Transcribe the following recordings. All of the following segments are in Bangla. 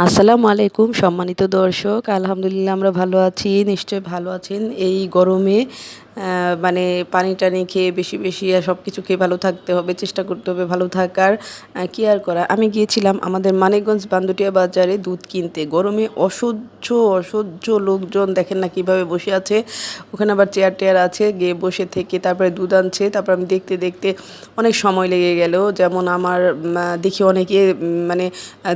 আসসালামু আলাইকুম সম্মানিত দর্শক। আলহামদুলিল্লাহ আমরা ভালো আছি নিশ্চয়ই ভালো আছেন। এই গরমে মানে পানি টানি খেয়ে বেশি বেশি আর সব কিছু খেয়ে ভালো থাকতে হবে চেষ্টা করতে হবে ভালো থাকার কি আর করা। আমি গিয়েছিলাম আমাদের মানিকগঞ্জ বান্দুটিয়া বাজারে দুধ কিনতে। গরমে অসহ্য অসহ্য লোকজন দেখেন না কীভাবে বসে আছে। ওখানে আবার চেয়ার টেয়ার আছে গিয়ে বসে থেকে তারপরে দুধ আনছে। তারপর আমি দেখতে দেখতে অনেক সময় লেগে গেল। যেমন আমার দেখি অনেকে মানে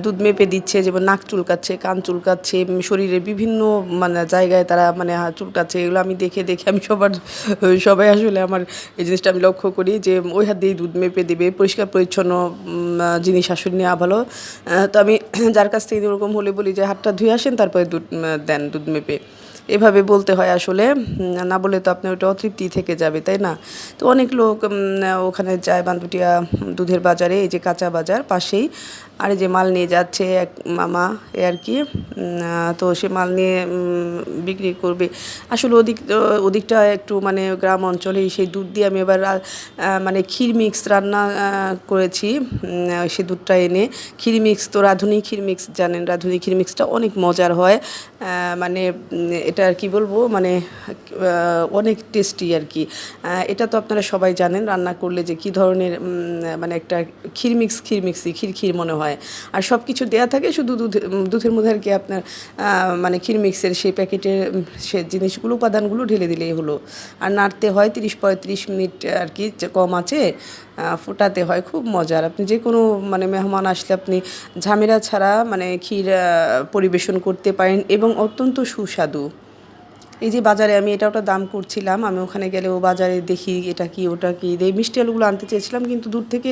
দুধ মেপে দিচ্ছে যেমন নাক চুলকাচ্ছে কান চুলকাচ্ছে উম, শরীরের বিভিন্ন মানে জায়গায় তারা মানে চুলকাচ্ছে এগুলো আমি দেখে দেখে আমি সবার সবাই আসলে আমার এই জিনিসটা আমি লক্ষ্য করি যে ওই হাত দিয়েই দুধ মেপে দেবে, পরিষ্কার, পরিচ্ছন্ন জিনিস আসুন নেওয়া ভালো। তো আমি যার কাছ থেকে এরকম হলে বলি যে হাতটা ধুয়ে আসেন, তারপরে দুধ দেন দুধ মেপে। এভাবে বলতে হয় আসলে না বলে তো আপনার ওটা অতৃপ্তি থেকে যাবে, তাই না? তো অনেক লোক ওখানে যায় বান্ধুটিয়া দুধের বাজারে, এই যে কাঁচা বাজার পাশেই, আর যে মাল নিয়ে যাচ্ছে এক মামা এ আর কি তো সে মাল নিয়ে বিক্রি করবে। আসলে ওদিক, ওদিকটা একটু মানে গ্রাম অঞ্চলে সেই দুধ দিয়ে আমি এবার মানে ক্ষীর মিক্স রান্না করেছি সে দুধটা এনে। ক্ষীর মিক্স তো রাঁধুনি, ক্ষীর মিক্স জানেন, রাঁধুনি ক্ষীর মিক্সটা অনেক মজার হয় মানে এটা আর কি বলব মানে অনেক টেস্টি আর কি। এটা তো আপনারা সবাই জানেন, রান্না করলে যে কি ধরনের মানে একটা ক্ষীর মিক্স ক্ষীর মিক্সি ক্ষীর ক্ষীর মনে হয়। আর সব কিছু দেওয়া থাকে শুধু দুধ দুধের মধ্যে আর কি আপনার মানে ক্ষীর মিক্সের সেই প্যাকেটের সে জিনিসগুলো, উপাদানগুলো ঢেলে দিলেই হলো। আর নাড়তে হয় তিরিশ পঁয়ত্রিশ মিনিট আর কি কম আছে ফোটাতে হয়, খুব মজার। আপনি যে কোনো মানে মেহমান আসলে আপনি ঝামেলা ছাড়া মানে ক্ষীর পরিবেশন করতে পারেন এবং অত্যন্ত সুস্বাদু। এই যে বাজারে আমি এটা ওটা দাম করছিলাম, আমি ওখানে গেলে ও বাজারে দেখি এটা কি, ওটা কি। এই মিষ্টি আলুগুলো আনতে চেয়েছিলাম, কিন্তু দূর থেকে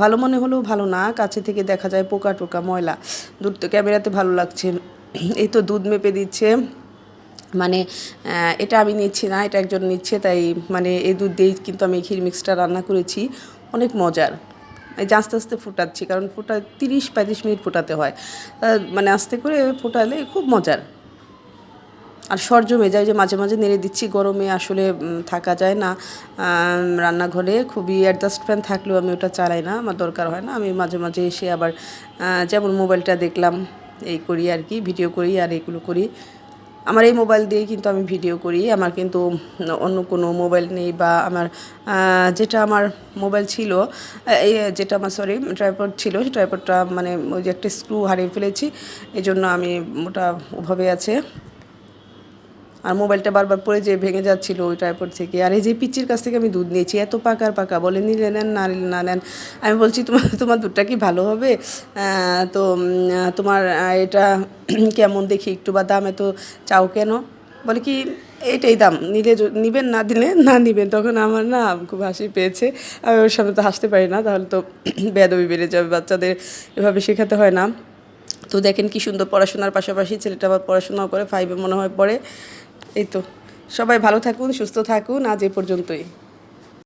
ভালো মনে হলেও ভালো না, কাছে থেকে দেখা যায় পোকা টোকা ময়লা। দূর থেকে ক্যামেরাতে ভালো লাগছে। এই তো দুধ মেপে দিচ্ছে। মানে এটা আমি নিচ্ছি না, এটা একজন নিচ্ছে, তাই মানে এই দুধ দিয়েই কিন্তু আমি ক্ষীর মিক্সটা রান্না করেছি। অনেক মজার। এই যে আস্তে আস্তে ফুটাচ্ছি, কারণ ফোটা তিরিশ পঁয়ত্রিশ মিনিট ফোটাতে হয়। মানে আস্তে করে ফোটালে খুব মজার। আর সর জমে যায় যে মাঝে মাঝে নেড়ে দিচ্ছি, গরমে আসলে থাকা যায় না। রান্নাঘরে খুবই অ্যাডজাস্ট ফ্যান থাকলেও আমি ওটা চালাই না, আমার দরকার হয় না। আমি মাঝে মাঝে এসে আবার যেমন মোবাইলটা দেখলাম, এই করি আর কি ভিডিও করি আর এগুলো করি। আমার এই মোবাইল দিয়েই কিন্তু আমি ভিডিও করি। আমার কিন্তু অন্য কোনো মোবাইল নেই বা আমার যেটা আমার মোবাইল ছিল এই যেটা আমার সরি ট্রাইপড ছিল, সেই ট্রাইপডটা মানে ওই যে একটা স্ক্রু হারিয়ে ফেলেছি এই জন্য আমি ওটা ওভাবে আছে। আর মোবাইলটা বারবার পড়ে যে ভেঙে যাচ্ছিল ওই টাইপর থেকে। আর এই যে পিচির কাছ থেকে আমি দুধ নিয়েছি, এত পাকার পাকা, বলে নিলে নেন, না নিলে না নেন। আমি বলছি, তোমার তোমার দুধটা কি ভালো হবে? তো তোমার এটা কেমন দেখি একটু, বা দাম তো চাও কেন? বলে কি এইটাই দাম, নিলে নিবেন, না দিলে, না নিবেন। তখন আমার না খুব হাসি পেয়েছে। আমি ওর সামনে তো হাসতে পারি না, তাহলে তো বেদবি বেড়ে যাবে, বাচ্চাদের এভাবে শেখাতে হয় না। তো দেখেন কি সুন্দর পড়াশোনার পাশাপাশি ছেলেটা আবার পড়াশোনাও করে ফাইভে মনে হয় পড়ে। এই তো। সবাই ভালো থাকুন সুস্থ থাকুন। আজ এ পর্যন্তই।